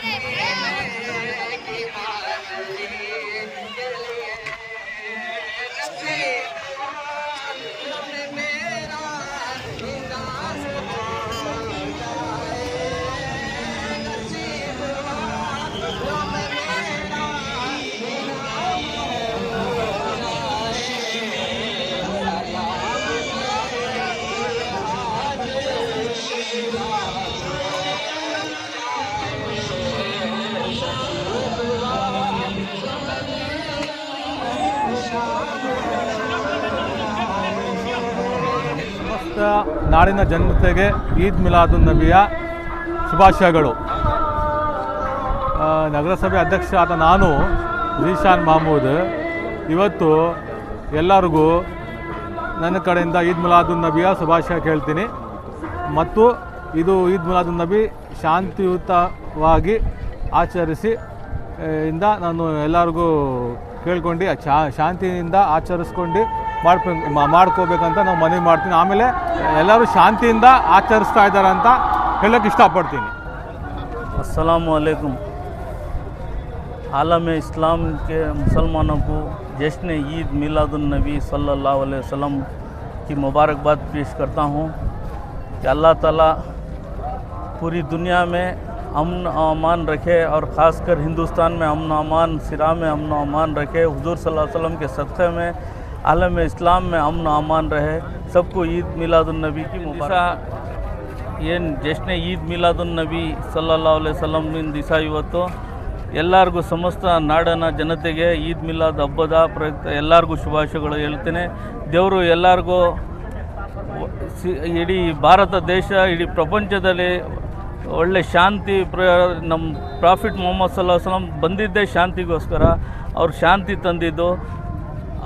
Friday. ನಾಡಿನ ಜನತೆಗೆ ಈದ್ ಮಿಲಾದುನ್ ನಬಿಯ ಶುಭಾಶಯಗಳು. ನಗರಸಭೆ ಅಧ್ಯಕ್ಷ ಆದ ನಾನು ಜೀಶಾನ್ ಮಹಮೂದ್. ಇವತ್ತು ಎಲ್ಲರಿಗೂ ನನ್ನ ಕಡೆಯಿಂದ ಈದ್ ಮಿಲಾದುನ್ ನಬಿಯ ಶುಭಾಶಯ ಕೇಳ್ತೀನಿ. ಮತ್ತು ಇದು ಈದ್ ಮಿಲಾದುನ್ ನಬಿ ಶಾಂತಿಯುತವಾಗಿ ಆಚರಿಸಿ ಇಂದ ನಾನು ಎಲ್ಲರಿಗೂ ಕೇಳ್ಕೊಂಡು ಶಾಂತಿಯಿಂದ ಆಚರಿಸ್ಕೊಂಡು ಮಾಡ್ಕೊ ಮಾ- ಮಾಡ್ಕೋಬೇಕಂತ ನಾವು ಮನವಿ ಮಾಡ್ತೀನಿ ಆಮೇಲೆ ಎಲ್ಲರೂ ಶಾಂತಿಯಿಂದ ಆಚರಿಸ್ತಾ ಇದ್ದಾರೆ ಅಂತ ಹೇಳೋಕ್ಕೆ ಇಷ್ಟಪಡ್ತೀನಿ असलकुम आलम इस्लाम के मुसलमानों को जश्न ईद मिलादुलनबी सल्लल्लाहु अलैहि वसल्लम की मुबारकबाद पेश करता हूँ कि अल्लाह ताला पूरी दुनिया में अमन अमान रखे और ख़ासकर हिंदुस्तान में अमन अमान सिरा में अमन अमान रखे हुजूर सल्लल्लाहु अलैहि वसल्लम के सदक़े में आलम इस्लाम में अमन अमान रहे सबको ईद मिलादुलनबी की मुबारक ಏನು ಜಶ್ನೆ ಈದ್ ಮಿಲಾದುನ್ ನಬಿ ಸಲ್ಲಲ್ಲಾಹು ಅಲೈಹಿ ವಸಲ್ಲಂನಿಂದ ದಿವಸ ಇವತ್ತು ಎಲ್ಲರಿಗೂ ಸಮಸ್ತ ನಾಡಿನ ಜನತೆಗೆ ಈದ್ ಮಿಲಾದ್ ಹಬ್ಬದ ಪ್ರಯುಕ್ತ ಎಲ್ಲರಿಗೂ ಶುಭಾಶಯಗಳು ಹೇಳ್ತೇನೆ ದೇವರು ಎಲ್ಲರಿಗೂ ಸಿ ಇಡೀ ಭಾರತ ದೇಶ ಇಡೀ ಪ್ರಪಂಚದಲ್ಲಿ ಒಳ್ಳೆ ಶಾಂತಿ ಪ್ರ ನಮ್ಮ ಪ್ರಾಫಿಟ್ ಮೊಹಮ್ಮದ್ ಸಲ್ಲಾ ವಸಲಂ ಬಂದಿದ್ದೇ ಶಾಂತಿಗೋಸ್ಕರ ಅವ್ರು ಶಾಂತಿ ತಂದಿದ್ದು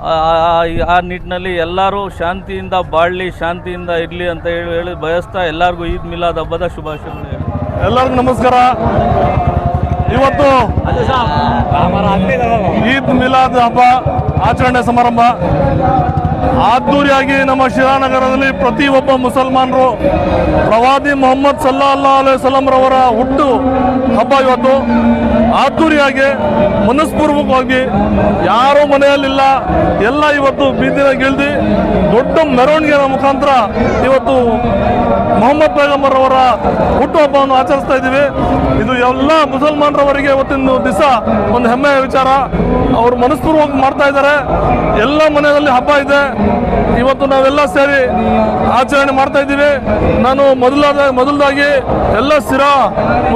ಆ- ಆ- ಆ ನಿಟ್ಟಿನಲ್ಲಿ ಎಲ್ಲರೂ ಶಾಂತಿಯಿಂದ ಬಾಳಲಿ ಶಾಂತಿಯಿಂದ ಇರಲಿ ಅಂತ ಹೇಳಿ ಹೇಳಿ ಬಯಸ್ತಾ ಎಲ್ಲರಿಗೂ ಈದ್ ಮಿಲಾದ್ ಹಬ್ಬದ ಶುಭಾಶಯಗಳು ಎಲ್ಲರಿಗೂ ನಮಸ್ಕಾರ. ಇವತ್ತು ಈದ್ ಮಿಲಾದ್ ಹಬ್ಬ ಆಚರಣೆ ಸಮಾರಂಭ. ಅದ್ದೂರಿಯಾಗಿ ನಮ್ಮ ಶಿರಾನಗರದಲ್ಲಿ ಪ್ರತಿಯೊಬ್ಬ ಮುಸಲ್ಮಾನರು ಪ್ರವಾದಿ ಮೊಹಮ್ಮದ್ ಸಲ್ಲಾ ಅಲ್ಲಾ ರವರ ಹುಟ್ಟು ಹಬ್ಬ ಇವತ್ತು. ಆದ್ದೂರಿಯಾಗಿ ಮನಸ್ಪೂರ್ವಕವಾಗಿ ಯಾರೂ ಮನೆಯಲ್ಲಿಲ್ಲ. ಎಲ್ಲ ಇವತ್ತು ಬೀದಿನ ಇಳ್ದು ದೊಡ್ಡ ಮೆರವಣಿಗೆಯ ಮುಖಾಂತರ ಇವತ್ತು ಮೊಹಮ್ಮದ್ ಪೈಗಂಬರ್ ಅವರ ಹುಟ್ಟುಹಬ್ಬವನ್ನು ಆಚರಿಸ್ತಾ ಇದ್ದೀವಿ. ಇದು ಎಲ್ಲ ಮುಸಲ್ಮಾನರವರಿಗೆ ಇವತ್ತಿನ ದಿವಸ ಒಂದು ಹೆಮ್ಮೆಯ ವಿಚಾರ. ಅವರು ಮನಸ್ಪೂರ್ವಕ ಮಾಡ್ತಾ ಇದ್ದಾರೆ. ಎಲ್ಲ ಮನೆಯಲ್ಲಿ ಹಬ್ಬ ಇದೆ. ಇವತ್ತು ನಾವೆಲ್ಲ ಸೇರಿ ಆಚರಣೆ ಮಾಡ್ತಾ ಇದ್ದೀವಿ. ನಾನು ಮೊದಲಾದ ಮೊದಲದಾಗಿ ಎಲ್ಲ ಸ್ಥಿರ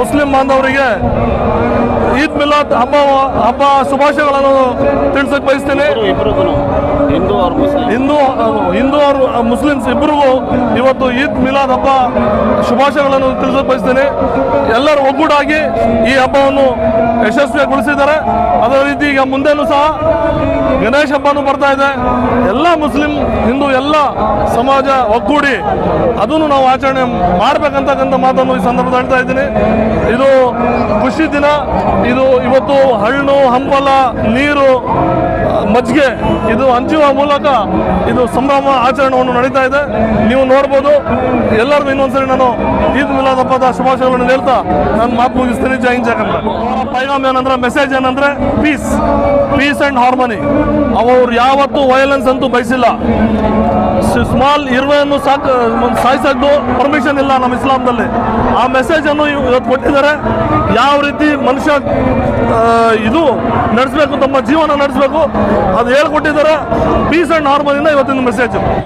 ಮುಸ್ಲಿಂ ಬಾಂಧವರಿಗೆ ಈದ್ ಮಿಲಾದ್ ಹಬ್ಬ ಹಬ್ಬ ಶುಭಾಶಯಗಳನ್ನು ತಿಳಿಸಕ್ ಬಯಸ್ತೇನೆ. ಹಿಂದೂ ಅವ್ರ ಮುಸ್ಲಿಂ. ಹಿಂದೂ ಹಿಂದೂ ಅವರು ಮುಸ್ಲಿಮ್ಸ್ ಇಬ್ಬರಿಗೂ ಇವತ್ತು ಈದ್ ಮಿಲಾದ್ ಹಬ್ಬ ಶುಭಾಶಯಗಳನ್ನು ತಿಳಿಸಕ್ ಬಯಸ್ತೇನೆ. ಎಲ್ಲರೂ ಒಗ್ಗೂಡಾಗಿ ಈ ಹಬ್ಬವನ್ನು ಯಶಸ್ವಿಗೊಳಿಸಿದ್ದಾರೆ ಅದೇ ರೀತಿ ಈಗ ಮುಂದೆನೂ ಸಹ ಗಣೇಶ ಹಬ್ಬನೂ ಬರ್ತಾ ಇದೆ. ಎಲ್ಲ ಮುಸ್ಲಿಂ ಹಿಂದೂ ಎಲ್ಲ ಸಮಾಜ ಒಗ್ಗೂಡಿ ಅದನ್ನು ನಾವು ಆಚರಣೆ ಮಾಡಬೇಕಂತಕ್ಕಂಥ ಮಾತನ್ನು ಈ ಸಂದರ್ಭದಲ್ಲಿ ಹೇಳ್ತಾ ಇದ್ದೀನಿ. ಇದು ಖುಷಿ ದಿನ. ಇದು ಇವತ್ತು ಹಣ್ಣು, ಹಂಪಲ, ನೀರು ಮಜ್ಜಿಗೆ, ಇದು ಹಂಚುವ ಮೂಲಕ ಇದು ಸಂಭ್ರಮ ಆಚರಣೆಯನ್ನು ನಡೀತಾ ಇದೆ. ನೀವು ನೋಡ್ಬೋದು ಎಲ್ಲರಿಗೂ ಇನ್ನೊಂದ್ಸರಿ ನಾನು ಈದ್ ಮಿಲಾದ್ ಹಬ್ಬದ ಶುಭಾಶಯಗಳನ್ನು ಹೇಳ್ತಾ ನಾನು ಮಾತು ಮುಗಿಸ್ತೀನಿ. ಜೈನ್ ಹಿಂದ್, ಜೈ ಅವರ ಪೈಗಾಮ್ ಏನಂದ್ರೆ ಮೆಸೇಜ್ ಏನಂದ್ರೆ ಪೀಸ್ ಪೀಸ್ ಅಂಡ್ ಹಾರ್ಮನಿ ಅವರು ಯಾವತ್ತೂ ವಯಲೆನ್ಸ್ ಅಂತೂ ಬಯಸಿಲ್ಲ. ಸ್ಮಾಲ್ ಇರುವೆಯನ್ನು ಸಾಕ, ಸಾಯಿಸೋದು ಪರ್ಮಿಷನ್ ಇಲ್ಲ ನಮ್ಮ ಇಸ್ಲಾಂದಲ್ಲಿ. ಆ ಮೆಸೇಜನ್ನು ಇವತ್ತು ಕೊಟ್ಟಿದ್ದಾರೆ. ಯಾವ ರೀತಿ ಮನುಷ್ಯ ಇದು ನಡೆಸಬೇಕು ತಮ್ಮ ಜೀವನ ನಡೆಸಬೇಕು. ಅದು ಹೇಳ್ಕೊಟ್ಟಿದ್ದಾರೆ. ಪೀಸ್ ಆ್ಯಂಡ್ ನಾರ್ಮಲಿಂದ ಇವತ್ತಿನ ಮೆಸೇಜ್